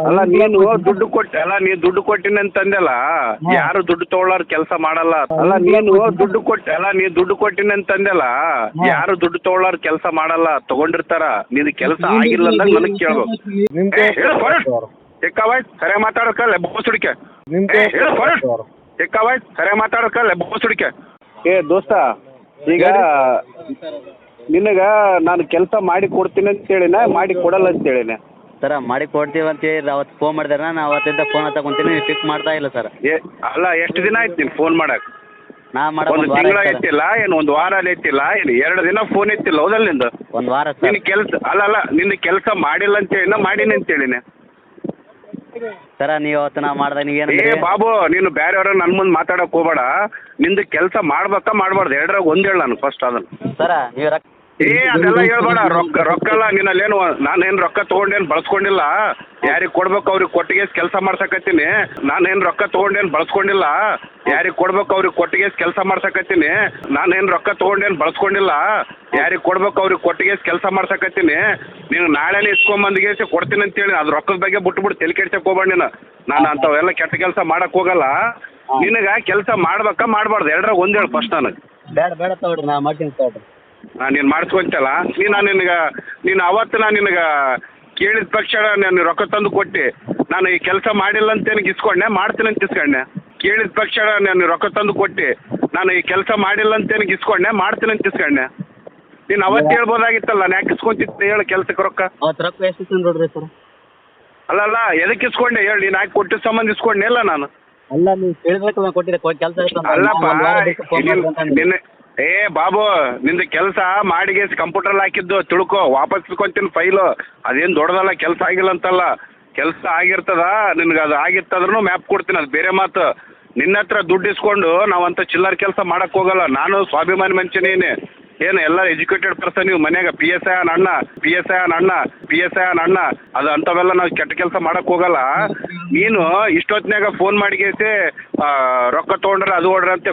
ಅಲ್ಲ ನೀನು ದುಡ್ಡು ಕೊಟ್ಟ ಅಲ್ಲ ನೀ ದುಡ್ಡು ಕೊಟ್ಟಿನಿ ಅಂತಂದೆಲ್ಲ ಯಾರು ದುಡ್ಡು ತಗೊಳ್ಳಾರ ಕೆಲಸ ಮಾಡಲ್ಲ. ಅಲ್ಲ ನೀನು ದುಡ್ಡು ಕೊಟ್ಟ ಅಲ್ಲ ನೀ ದುಡ್ಡು ಕೊಟ್ಟಿನಿ ಅಂತಂದೆಲ್ಲ ಯಾರು ದುಡ್ಡು ತಗೊಳ್ಳಾರ ಕೆಲಸ ಮಾಡಲ್ಲ ತಗೊಂಡಿರ್ತಾರ ನಿನ್ ಕೆಲಸ ಆಗಿಲ್ಲ ಅಂದಾಗ ನನಗ್ ಕೇಳ್ಬೇಕು. ಸರಿ ಮಾತಾಡಕಲ್ಲ ಬೋಸ್ ಹುಡಿಕೆ ಏ, ಹೇಳು ಸರಿ ಮಾತಾಡೋಕಲ್ಲ ಬೋಸ್ ಹುಡಿಕೆ ಏ ದೋಸ್ತ ಈಗ ನಿನಗ ನಾನು ಕೆಲಸ ಮಾಡಿ ಕೊಡ್ತೀನಿ ಅಂತ ಹೇಳಿನ ಮಾಡಿ ಕೊಡಲ್ಲ ಅಂತ ಹೇಳಿನ. ಸರ ಮಾಡಿ ಕೊಡ್ತೀವಿ ಅಂತ ಹೇಳಿ ಅವತ್ತು ಫೋನ್ ಮಾಡಿದಾರೆ. ನಾನು ಅವತ್ತಿಂದ ಫೋನ್ ತಗೊಂತೀನಿ ನೀವು ಪಿಕ್ ಮಾಡ್ತಾ ಇಲ್ಲ ಸರ್ ಏ ಅಲ್ಲ ಎಷ್ಟು ದಿನ ಆಯ್ತು ನೀನು ಫೋನ್ ಮಾಡಕ್? ನಾ ಮಾಡ ಒಂದು ಒಂದು ವಾರ ತಿಂಗಳ ಆಯ್ತು ಸರ್ ಎತ್ತಿಲ್ಲ ಏನು ಒಂದು ವಾರ ಎತ್ತಿಲ್ಲ ಏನು ಎರಡು ದಿನ ಫೋನ್ ಇತ್ತಿಲ್ಲ ಹೌದಲ್ಲ ನಿಂದು? ಒಂದು ವಾರ ಸರ್ ನಿನ್ನ ಕೆಲಸ ಅಲ್ಲ ಅಲ್ಲ ನಿನ್ನ ಕೆಲಸ ಮಾಡಿಲ್ಲ ಅಂತ ಹೇಳಿನ ಮಾಡೀನಿ ಅಂತ ಹೇಳಿನಿ. ಸರ ನೀವು ಅವತ್ತು ನಾ ಮಾಡ್ದೆ ನೀವು ಏ ಬಾಬು ನೀನು ಬೇರೆಯವ್ರ ನನ್ನ ಮುಂದೆ ಮಾತಾಡಕ್ ಹೋಗ್ಬೇಡ. ನಿಂದು ಕೆಲಸ ಮಾಡ್ಬೇಕಾ ಮಾಡ್ಬಾರ್ದು. ಎರಡರಾಗ ಒಂದು ಹೇಳ ನಾನು ಫಸ್ಟ್ ಅದನ್ನು. ಸರ ನೀವು ರೊಕ್ಕ ಏ ಅದೆಲ್ಲ ಹೇಳ್ಬೇಡ. ರೊಕ್ಕ ರೊಕ್ಕ ಎಲ್ಲ ನಿನ್ನಲ್ಲೇನು ನಾನೇನು ರೊಕ್ಕ ತೊಗೊಂಡೇನು ಬಳಸ್ಕೊಂಡಿಲ್ಲ? ಯಾರಿಗೆ ಕೊಡ್ಬೇಕು ಅವ್ರಿಗೆ ಕೊಟ್ಟಿಗೆ ಕೆಲಸ ಮಾಡ್ಸಕತ್ತೀನಿ? ನಾನೇನು ರೊಕ್ಕ ತೊಗೊಂಡೇನು ಬಳಸ್ಕೊಂಡಿಲ್ಲ? ಯಾರಿಗೆ ಕೊಡ್ಬೇಕು ಅವ್ರಿಗೆ ಕೊಟ್ಟಿಗೆ ಕೆಲಸ ಮಾಡ್ಸಕತ್ತೀನಿ? ನಾನೇನು ರೊಕ್ಕ ತೊಗೊಂಡೇನು ಬಳಸ್ಕೊಂಡಿಲ್ಲ? ಯಾರಿಗೆ ಕೊಡ್ಬೇಕು ಅವ್ರಿಗೆ ಕೊಟ್ಟಿಗೆ ಕೆಲಸ ಮಾಡ್ಸಕತ್ತೀನಿ? ನೀನು ನಾಳೆನೇ ಇಸ್ಕೊಂಬಂದಿಗೆ ಕೊಡ್ತೀನಿ ಅಂತೇಳಿ ಅದು ರೊಕ್ಕದ ಬಗ್ಗೆ ಬಿಟ್ಬಿಟ್ಟು ತಲೆ ಕೆಡ್ಸಕ್ಕೆ ಹೋಗ್ಬೇಡ ನೀನು. ನಾನು ಅಂಥವೆಲ್ಲ ಕೆಟ್ಟ ಕೆಲಸ ಮಾಡಕ್ಕೆ ಹೋಗಲ್ಲ. ನಿನಗೆ ಕೆಲಸ ಮಾಡ್ಬೇಕಾ ಮಾಡಬಾರ್ದು. ಎರಡ್ರಾಗ ಒಂದು ಹೇಳು ಫಸ್ಟ್ ನನಗೆ. ಬೇಡ ಬೇಡ ತಗೊಳ್ರಿ ನಾ ಮಾಡ್ತೀನಿ ತಗೊಳ್ರಿ. ಹಾಂ ನೀನು ಮಾಡಿಸ್ಕೊಂತಲ್ಲ ನೀನು ನಾನು ನಿನಗೆ ನೀನು ಅವತ್ತು ನಾನು ನಿನಗೆ ಕೇಳಿದ ತಕ್ಷಣ ನಾನು ರೊಕ್ಕ ತಂದು ಕೊಟ್ಟು. ನಾನು ಈ ಕೆಲಸ ಮಾಡಿಲ್ಲ ಅಂತ ನಿನಗೆ ಇಸ್ಕೊಂಡೆ ಮಾಡ್ತೀನಿ ಅಂತ ಇಸ್ಕೊಂಡೆ. ಕೇಳಿದ ತಕ್ಷಣ ನಾನು ರೊಕ್ಕ ತಂದು ಕೊಟ್ಟು. ನಾನು ಈ ಕೆಲಸ ಮಾಡಿಲ್ಲ ಅಂತ ನಿನಗೆ ಇಸ್ಕೊಂಡೆ ಮಾಡ್ತೀನಿ ಅಂತ ಇಸ್ಕೊಂಡೆ. ನೀನು ಅವತ್ತು ಹೇಳ್ಬೋದಾಗಿತ್ತಲ್ಲ ನಾನು ಯಾಕೆ ಇಸ್ಕೊಂತಿತ್ತು ಹೇಳು ಕೆಲಸಕ್ಕೆ ರೊಕ್ಕ? ಅವತ್ತು ರೊಕ್ಕ ಎಷ್ಟು ನೋಡ್ರಿ ಸರ್? ಅಲ್ಲ ಅಲ್ಲ ಎದಕ್ಕೆ ಇಸ್ಕೊಂಡೆ ಹೇಳಿ ನೀನು ಯಾಕೆ ಕೊಟ್ಟಿದ್ದ ಸಂಬಂಧ ಇಸ್ಕೊಂಡೆ ಇಲ್ಲ ನಾನು. ಅಲ್ಲ ನೀವು ಕೇಳಿದ್ರೆ ಕೆಲಸ ಅಲ್ಲಪ್ಪ ನಿನ್ನ- ಏ, ಬಾಬು, ನಿಂದು ಕೆಲಸ ಮಾಡಿಗೆ ಕಂಪ್ಯೂಟರ್ ಹಾಕಿದ್ದು ತಿಳ್ಕೊ, ವಾಪಸ್ ಇಸ್ಕೊಂತೀನಿ ಫೈಲು ಅದೇನು ದೊಡ್ಡದಲ್ಲ, ಕೆಲಸ ಆಗಿಲ್ಲ ಅಂತಲ್ಲ. ಕೆಲಸ ಆಗಿರ್ತದ, ನಿನ್ಗೆ ಅದು ಆಗಿತ್ತಂದ್ರೂ ಮ್ಯಾಪ್ ಕೊಡ್ತೀನಿ, ಅದು ಬೇರೆ ಮಾತು. ನಿನ್ನ ಹತ್ರ ದುಡ್ಡು ಇಸ್ಕೊಂಡು ನಾವಂತ ಚಿಲ್ಲರ್ ಕೆಲಸ ಮಾಡಕ್ಕೆ ಹೋಗಲ್ಲ. ನಾನು ಸ್ವಾಭಿಮಾನಿ ಮನುಷ್ಯನೇನೆ ಏನು ಎಲ್ಲ ಎಜುಕೇಟೆಡ್ ಪರ್ಸನ್ ನೀವು ಮನ್ಯಾಗ ಪಿ ಎಸ್ ಐ ಅಣ್ಣ ಪಿ ಎಸ್ ಐ ಅಣ್ಣ ಪಿ ಎಸ್ ಐ ಅಣ್ಣ ಅದು ಅಂಥವೆಲ್ಲ ನಾವು ಕೆಟ್ಟ ಕೆಲಸ ಮಾಡಕ್ಕೆ ಹೋಗಲ್ಲ. ನೀನು ಇಷ್ಟೊತ್ತಿನಾಗ ಫೋನ್ ಮಾಡಿಗೈತೆ ರೊಕ್ಕ ತೊಗೊಂಡ್ರೆ ಅದು ಹೊಡ್ರ ಅಂತ.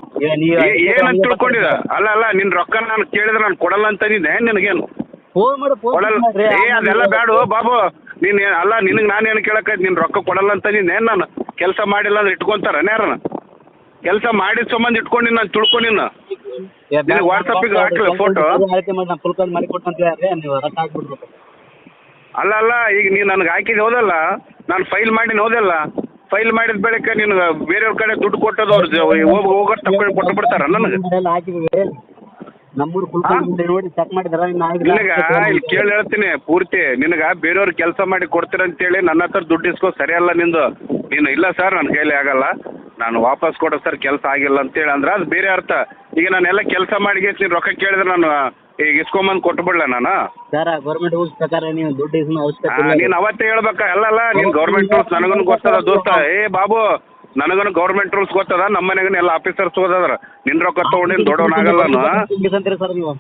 ಏನಂತ ತಿಳ್ಕೊಂಡಿದ ಅಲ್ಲ ಅಲ್ಲ ನಿನ್ ರೊಕ್ಕ ನಾನು ಕೇಳಿದ್ರೆ ನಾನು ಕೊಡಲ್ಲ ಅಂತ ಅಂತಂದಿದ್ದೆ ನಿನಗೇನು? ಮಾಡಿ ಕೊಡಲ್ಲ. ಏ ಅದೆಲ್ಲ ಬೇಡ ಬಾಬು. ನೀನ್ ಅಲ್ಲ ನಿನಗೆ ನಾನು ಏನು ಕೇಳಕ್ಕೆ ನಿನ್ ರೊಕ್ಕ ಕೊಡಲ್ಲ ಅಂತ ಅಂತಂದಿದ್ದೆ ನಾನು? ಕೆಲಸ ಮಾಡಿಲ್ಲ ಅಂದ್ರೆ ಇಟ್ಕೊಂತಾರ ಯಾರನ್ನ? ಕೆಲಸ ಮಾಡಿದ ಸಂಬಂಧ ಇಟ್ಕೊಂಡು ನಾನು ತಿಳ್ಕೊಂಡಿನ ವಾಟ್ಸಪ್ಪಿಗೆ ಮಾಡಿ ನಾನು ಫುಲ್ ಮಾಡಿ ನೀವು ರೊಕ್ಕ ಹಾಕ್ಬಿಡ್ಬೇಕು. ಅಲ್ಲ ಅಲ್ಲ ಈಗ ನೀವು ನನಗೆ ಹಾಕಿದ ಹೋದಲ್ಲ ನಾನು ಫೈಲ್ ಮಾಡಿ ಹೋದಲ್ಲ ಫೈಲ್ ಮಾಡಿದ ಬೆಳಕ ನೀನು ಬೇರೆಯವ್ರ ಕಡೆ ದುಡ್ಡು ಕೊಟ್ಟದ ಅವ್ರ ಹೋಗಿ ಹೋಗೋರು ತಗೊಂಡು ಕೊಟ್ಟು ಬಿಡ್ತಾರ ನನಗೆ? ಎಲ್ಲ ಹಾಕಿದ್ದೀವಿ. ನಮ್ಮೂರು ಫುಲ್ ಹಾ? ನೋಡಿ ಚೆಕ್ ಮಾಡಿದಾರ ನಿನಗ ಇಲ್ಲಿ ಕೇಳಿ ಹೇಳ್ತೀನಿ ಪೂರ್ತಿ ನಿನಗ ಬೇರೆಯವ್ರ ಕೆಲಸ ಮಾಡಿ ಕೊಡ್ತೀರ ಅಂತೇಳಿ ನನ್ನ ಹತ್ರ ದುಡ್ಡು ಇಸ್ಕೋ ಸರಿಯಲ್ಲ ನಿಂದು. ನೀನು ಇಲ್ಲ ಸರ್ ನನ್ನ ಕೈಲಿ ಆಗಲ್ಲ. ನಾನು ವಾಪಸ್ ಕೊಡೋ ಸರ್ ಕೆಲಸ ಆಗಿಲ್ಲ ಅಂತೇಳಿ ಅಂದ್ರೆ ಅದು ಬೇರೆ ಅರ್ಥ. ಈಗ ನಾನೆಲ್ಲ ಕೆಲಸ ಮಾಡಿ ನೀನು ರೊಕ್ಕ ಕೇಳಿದ್ರೆ ನಾನು ಈಗ ಇಸ್ಕೊಂಬಂದು ಕೊಟ್ಬಿಡ್ಲ ನಾನು? ಸರ್ ಗೌರ್ಮೆಂಟ್ ರೂಲ್ಸ್ ಪ್ರಕಾರ ನೀವು ದುಡ್ಡು ಇಸ್ಕೊ ಅವಶ್ಯಕತೆ ಇಲ್ಲ. ನೀನು ಅವತ್ತೇ ಹೇಳ್ಬೇಕಾ. ಅಲ್ಲಲ್ಲ ನೀನು ಗೌರ್ಮೆಂಟ್ ರೂಲ್ಸ್ ನನಗೂ ಗೊತ್ತದ ದೋಸ್ತ. ಏ ಬಾಬು ನನಗೂ ಗೌರ್ಮೆಂಟ್ ರೂಲ್ಸ್ ಗೊತ್ತದ. ನಮ್ಮ ಮನೆಗೂ ಎಲ್ಲ ಆಫೀಸರ್ಸ್ ಓದದ್ರ ನಿನ್ ರೊಕ್ಕ ತಗೊಂಡಿನ್ ದೊಡ್ಡವನ್ ಆಗಲ್ಲ ಸರ್ ನೀವು.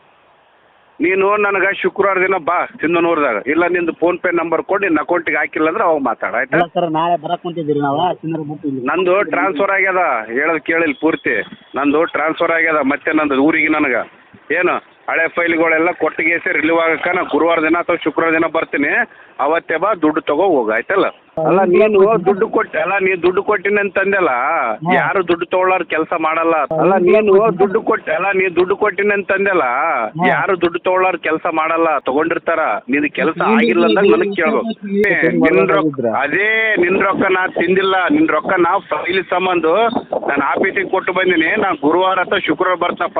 ನೀನು ನನಗೆ ಶುಕ್ರವಾರ ದಿನ ಬಾ ಸಿಂಧನೂರ್ದಾಗ ಇಲ್ಲ ನಿಂದು ಫೋನ್ ಪೇ ನಂಬರ್ ಕೊಡಿ ನಿನ್ನ ಅಕೌಂಟಿಗೆ ಹಾಕಿಲ್ಲ ಅಂದ್ರೆ ಅವಾಗ ಮಾತಾಡ ಆಯ್ತಾ? ಸರ್ ನಾಳೆ ಬರಕ್ ಕುಂತಿದ್ದೀರಿ ನಾವು ಚಿನ್ನರ ಬಿಟ್ಟು ಇಲ್ಲಿ. ನಂದು ಟ್ರಾನ್ಸ್ಫರ್ ಆಗ್ಯದ ಹೇಳೋದು ಕೇಳಿಲ್ಲ ಪೂರ್ತಿ. ನಂದು ಟ್ರಾನ್ಸ್ಫರ್ ಆಗ್ಯದ ಮತ್ತೆ ನಂದು ಊರಿಗೆ ನನಗೆ. ಏನು? ಹಳೆ ಫೈಲ್ಗಳೆಲ್ಲ ಕೊಟ್ಟಿಗೆಸಿ ರಿಲೀವ್ ಆಗಕ್ಕೆ ನಾ ಗುರುವಾರ ದಿನ ಅಥವಾ ಶುಕ್ರವಾರ ದಿನ ಬರ್ತೀನಿ. ಅವತ್ತೇ ಬಾ ದುಡ್ಡು ತಗೋ ಹೋಗು ಆಯ್ತಲ್ಲ? ಅಲ್ಲ ನೀನು ದುಡ್ಡು ಕೊಟ್ಟೆ ಅಲ್ಲ ನೀ ದುಡ್ಡು ಕೊಟ್ಟಿನ ಅಂತಂದೆಲ್ಲ ಯಾರು ದುಡ್ಡು ತಗೊಳ್ಳಾರ ಕೆಲಸ ಮಾಡಲ್ಲ. ಅಲ್ಲ ನೀನು ದುಡ್ಡು ಕೊಟ್ಟೆ ಅಲ್ಲ ನೀ ದುಡ್ಡು ಕೊಟ್ಟಿನ ಅಂತಂದೆಲ್ಲ ಯಾರು ದುಡ್ಡು ತಗೊಳ್ಳಾರ ಕೆಲಸ ಮಾಡಲ್ಲ ತಗೊಂಡಿರ್ತಾರ. ನಿನ್ ಕೆಲಸ ಆಗಿಲ್ಲ ಅಂದಾಗ ನನಗ್ ಕೇಳ್ಬೇಕು ನಿನ್ ರೊಕ್ಕ ಅದೇ ನಿನ್ ರೊಕ್ಕ ನಾ ತಿಂದಿಲ್ಲ. ನಿನ್ ರೊಕ್ಕ ನಾ ಫೈಲ್ ಸಂಬಂಧ ನಾನು ಆಫೀಸಿಗೆ ಕೊಟ್ಟು ಬಂದಿನಿ. ನಾ ಗುರುವಾರ ಅಥವಾ ಶುಕ್ರವಾರ ಬರ್ತಪ್ಪ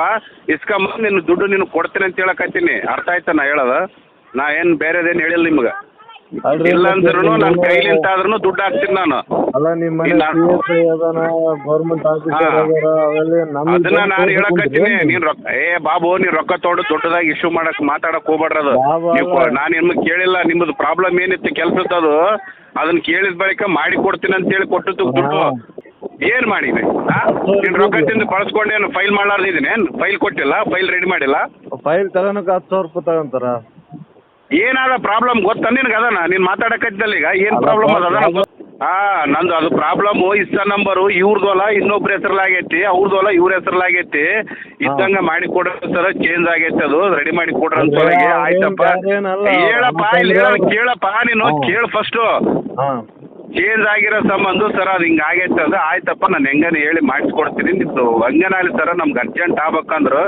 ಇಸ್ಕೊಂಬಂದು ನಿನ್ನ ದುಡ್ಡು ನಿನಗೆ ಕೊಡ್ತೀನಿ ಅಂತ ಹೇಳಕತ್ತೀನಿ. ಅರ್ಥ ಆಯ್ತಾ ನಾ ಹೇಳೋದು? ನಾ ಏನು ಬೇರೆದೇನ್ ಹೇಳಿಲ್ಲ ನಿಮ್ಗ. ಅಲ್ರಿ ಇಲ್ಲ ಅಂದ್ರೂ ನನ್ನ ಕೈಲಿಂತ ಆದ್ರೂ ದುಡ್ಡು ಹಾಕ್ತೀನಿ ನಾನು. ಅಲ್ಲ ನಿಮ್ಮ ಮನೆ ಇಲ್ಲ. ಪಿ ಅದಾನ ಗೌರ್ಮೆಂಟ್ ಆಫೀಸರ್ ಹಾ. ಅದಾರ ಅವೆಲ್ಲ ನಮ್ಗೆ ಅದನ್ನ ನಾನು ಹೇಳಕತ್ತೀನಿ? ನೀನ್ ರೊಕ್ಕ ಏ ಬಾಬು ನೀನ್ ರೊಕ್ಕ ತೊಗೊಂಡು ದೊಡ್ಡದಾಗಿ ಇಶ್ಯೂ ಮಾಡಕ್ ಮಾತಾಡಕ್ ಹೋಗ್ಬೇಡ್ರದು ಬಾಬು ನೀವು ಅಲ್ಲ. ನಾನು ನಿಮ್ಗೆ ಕೇಳಿಲ್ಲ ನಿಮ್ಮದು ಪ್ರಾಬ್ಲಮ್ ಏನಿತ್ತು ಕೆಲ್ಸದ್ದು ಅದನ್ನ ಕೇಳಿದ ಬಳಿಕ ಮಾಡಿ ಕೊಡ್ತೀನಿ ಅಂತ ಹೇಳಿ ಕೊಟ್ಟದ್ದು ದುಡ್ಡು. ಹಾ. ಏನ್ ಮಾಡಿದೆ? ನೀನ್ ರೊಕ್ಕ ತಿಂದು ಬಳಸ್ಕೊಂಡೇನು ಫೈಲ್ ಮಾಡ್ಲಾರ್ದಿದ್ದೀನಿ ಫೈಲ್ ಕೊಟ್ಟಿಲ್ಲ ಫೈಲ್ ರೆಡಿ ಮಾಡಿಲ್ಲ? ಫೈಲ್ ತಗೋಣಕ್ಕೆ ಹತ್ತು ಸಾವಿರ ರೂಪಾಯಿ ತಗೊಂತಾರ? ಏನಾದ ಪ್ರಾಬ್ಲಮ್ ಗೊತ್ತಾ? ನಿನ್ಗೆ ಅದನ್ನ ನೀನ್ ಮಾತಾಡಕತ್ತಿದ್ದಲ್ಲ ಈಗ? ಏನ್ ಅಲ್ಲ, ಪ್ರಾಬ್ಲಮ್ ಅದ ಹಾ ನಂದು ಅದು ಪ್ರಾಬ್ಲಮ್ ಇಷ್ಟ ನಂಬರು ಇವ್ರದ್ದು ಇನ್ನೊಬ್ರ ಹೆಸರಲ್ಲಾಗೈತಿ. ಅವ್ರದ್ದು ಹೊಲ ಇವ್ರ ಹೆಸರಲ್ಲಾಗೈತಿ. ಇದ್ದಂಗ ಮಾಡಿ ಕೊಡ್ರಿ ಸರ್ ಚೇಂಜ್ ಆಗೈತಿ ಅದು. ರೆಡಿ ಮಾಡಿ ಕೊಡ್ರಿ ಅಂತ ಆಯ್ತಪ್ಪ. ಹೇಳಪ್ಪ ಇಲ್ಲಿ ಹೇಳೋದು ಕೇಳಪ್ಪ ನೀನು ಕೇಳ ಕೇಳು ಫಸ್ಟು ಹಾಂ. ಚೇಂಜ್ ಆಗಿರೋ ಸಂಬಂಧ ಸರ್ ಅದು ಹಿಂಗೆ ಆಗೈತೆ ಅಂದ್ರೆ ಆಯ್ತಪ್ಪ, ನಾನು ಹೆಂಗನ ಹೇಳಿ ಮಾಡಿಸ್ಕೊಡ್ತೀನಿ ನಿಮ್ದು ಹಂಗನಾಗಲಿ ಸರ, ನಮ್ಗೆ ಅರ್ಜೆಂಟ್ ಆಗ್ಬೇಕಂದ್ರೆ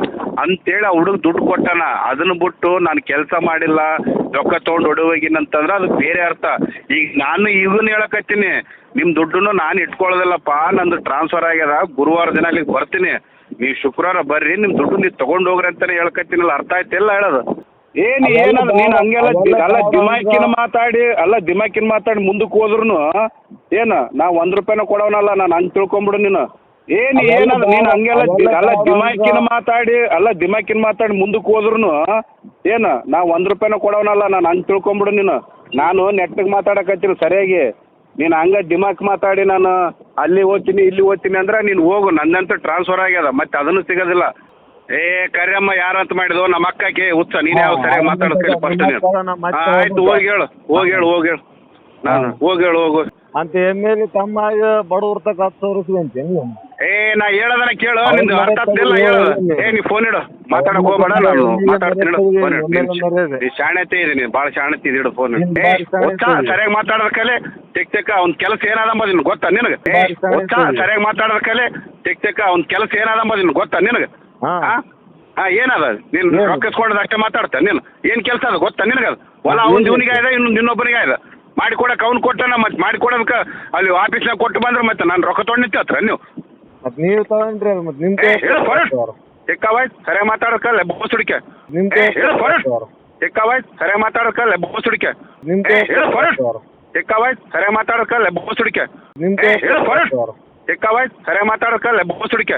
ಅಂತೇಳಿ ಆ ಹುಡುಗ ದುಡ್ಡು ಕೊಟ್ಟಾನ. ಅದನ್ನು ಬಿಟ್ಟು ನಾನು ಕೆಲಸ ಮಾಡಿಲ್ಲ, ರೊಕ್ಕ ತೊಗೊಂಡು ಹೊಡುವಾಗಿನಂತಂದ್ರೆ ಅದು ಬೇರೆ ಅರ್ಥ. ಈಗ ನಾನು ಇದನ್ನ ಹೇಳಕತ್ತೀನಿ ನಿಮ್ಮ ದುಡ್ಡನ್ನು ನಾನು ಇಟ್ಕೊಳ್ಳೋದಿಲ್ಲಪ್ಪ, ನಂದು ಟ್ರಾನ್ಸ್ಫರ್ ಆಗ್ಯದ, ಗುರುವಾರ ದಿನ ಅಲ್ಲಿಗೆ ಬರ್ತೀನಿ. ನೀವು ಶುಕ್ರವಾರ ಬರ್ರಿ ನಿಮ್ಮ ದುಡ್ಡು ನೀವು ತೊಗೊಂಡು ಹೋಗ್ರಿ ಅಂತಾನೆ ಹೇಳ್ಕತ್ತೀನಲ್ಲ, ಅರ್ಥ ಆಯ್ತಿಲ್ಲ ಹೇಳೋದು. ಏನು ಏನಲ್ಲ ನೀನು ಹಂಗೆಲ್ಲ ಅಲ್ಲ ದಿಮಾಕಿನ ಮಾತಾಡಿ ಅಲ್ಲ ದಿಮಾಕಿನ ಮಾತಾಡಿ ಮುಂದಕ್ಕೆ ಹೋದ್ರು ಏನು ನಾ ಒಂದ್ ರೂಪಾಯಿನ ಕೊಡೋನಲ್ಲ ನಾನು ಹಂಗೆ ತಿಳ್ಕೊಂಬಿಡು ನೀನು. ಏನು ಏನಲ್ಲ ನೀನು ಹಂಗೆಲ್ಲ ಅಲ್ಲ ದಿಮಾಕಿನ ಮಾತಾಡಿ ಅಲ್ಲ ದಿಮಾಕಿನ ಮಾತಾಡಿ ಮುಂದಕ್ಕೆ ಹೋದ್ರು ಏನು ನಾ ಒಂದ್ ರೂಪಾಯಿನ ಕೊಡೋನಲ್ಲ ನಾನು ಹಂಗೆ ತಿಳ್ಕೊಂಬಿಡು ನೀನು. ನಾನು ನೆಟ್ಟಿಗೆ ಮಾತಾಡಕತ್ತೀನಿ ಸರಿಯಾಗಿ. ನೀನು ಹಂಗ ದಿಮಾಕ್ ಮಾತಾಡಿ ನಾನು ಅಲ್ಲಿ ಓದ್ತೀನಿ ಇಲ್ಲಿ ಓದ್ತೀನಿ ಅಂದ್ರೆ ನೀನು ಹೋಗು ನನ್ನಂತೂ ಟ್ರಾನ್ಸ್ಫರ್ ಆಗ್ಯದ ಮತ್ತೆ ಅದನ್ನು ಸಿಗೋದಿಲ್ಲ. ಏ ಕರಿಯಮ್ಮ ಯಾರಂತ ಮಾಡಿದ್ವು? ನಮ್ಮ ಅಕ್ಕಕ್ಕೆ ಹುಚ್ಚ. ನೀನೇ ಯಾವ ಸರಿಯಾಗಿ ಮಾತಾಡ್ತೀನಿ ಫಸ್ಟ್ ನೀನು. ಆಯ್ತು ಹೋಗಿ ಹೇಳು ಹೋಗಿ ಹೇಳು ಹೋಗಿ ಹೇಳು. ನಾನು ಹೋಗಿ ಹೇಳು ಹೋಗು. ಅಂತ ಎಮ್ಮೆಲೆ ತಮ್ಮ ಬಡವ್ರ ತಕ ಹತ್ತು ಸಾವಿರ ಏ ನಾ ಹೇಳೋದನ್ನ ಕೇಳು ನಿಂದು ಅರ್ಥ ಆಗ್ತಿಲ್ಲ ಹೇಳು. ಏ ನೀ ಫೋನ್ ಇಡು. ಮಾತಾಡಕ್ ಹೋಗ್ಬೇಡ ನಾನು ಮಾತಾಡ್ತೀನಿ ಇಡು. ಫೋನ್ ಇಡು. ನೀನು ಶಾಣತೆ ಇದೆ ನೀನು ಭಾಳ ಶಾಣತೆ ಇದೆ ಇಡು ಫೋನ್ ಇಡು ಏ ಹುಚ್ಚ ಸರಿಯಾಗಿ ಮಾತಾಡೋದ ಕಲೆ ತೆಕ್ ತೆಕ್ಕ ಅವ್ನ ಕೆಲಸ ಏನಾದಂಬ ನಿನ್ಗೆ ಗೊತ್ತಾ ನಿನಗೆ? ಏ ಹುಚ್ಚ ಸರಿಯಾಗಿ ಮಾತಾಡೋದ ಕಲೆ ತೆಕ್ ತೆಕ್ಕ ಅವ್ನ ಕೆಲಸ ಏನಾದಂಬ ನಿನ್ಗೆ ಗೊತ್ತಾ ನಿನಗೆ? ಹಾಂ. ಹಾಂ ಏನದ? ನೀನು ಏನು? ರೊಕ್ಕ ಇಸ್ಕೊಂಡದ ಅಷ್ಟೇ ಮಾತಾಡ್ತ? ನೀನು ಏನು ಕೆಲಸ ಅದ? ಗೊತ್ತಾ ನಿನಗದ? ಅದು ಹೊಲ ಅವ್ನ ಇವನಿಗೆ ಇದೆ ಇನ್ನೊಂದು ಇನ್ನೊಬ್ಬನಿಗೆ ಇದೆ ಮಾಡಿಕೊಡಕ್ಕೆ ಅವ್ನು ಕೊಟ್ಟನ ಮತ್ತೆ ಮಾಡಿಕೊಡೋದಕ್ಕೆ ಅಲ್ಲಿ ಆಫೀಸ್ನಾಗ ಕೊಟ್ಟು ಬಂದ್ರೆ ಮತ್ತೆ ನಾನು ರೊಕ್ಕ ತೊಗೊಂಡು ನಿಂತ ಹತ್ರ ನೀವು. ನೀವು ತಗೊಂಡ್ರಿ ಅಲ್ಲ ಮತ್ತೆ ನಿಮ್ಮ ಏ ಹೇಳು ಫರಟ್ ಚಿಕ್ಕವಾಯ್ ಸರಿಯಾಗಿ ಮಾತಾಡೋಕಲ್ಲ ಬೋಸ್ ಹುಡುಕೆ. ನಿಮ್ಮ ಏ ಹೇಳು ಫರಟ್ ಚಿಕ್ಕವಾಯ್ ಸರಿಯಾಗಿ ಮಾತಾಡೋಕಲ್ಲ ಬೋಸ್ ಹುಡಿಕೆ. ನಿಮ್ಮ ಏ ಹೇಳು ಫರಟ್ ಚಿಕ್ಕವಾಯ್ ಸರಿಯಾಗಿ ಮಾತಾಡೋಕಲ್ಲ ಬೋಸ್ ಹುಡುಕೆ. ನಿಮ್ಮ ಏ ಹೇಳು ಫರಟ್ ಚಿಕ್ಕವಾಯ್ ಸರಿಯಾಗಿ ಮಾತಾಡೋಕಲ್ಲ ಬೋಸ್ ಹುಡಿಕೆ.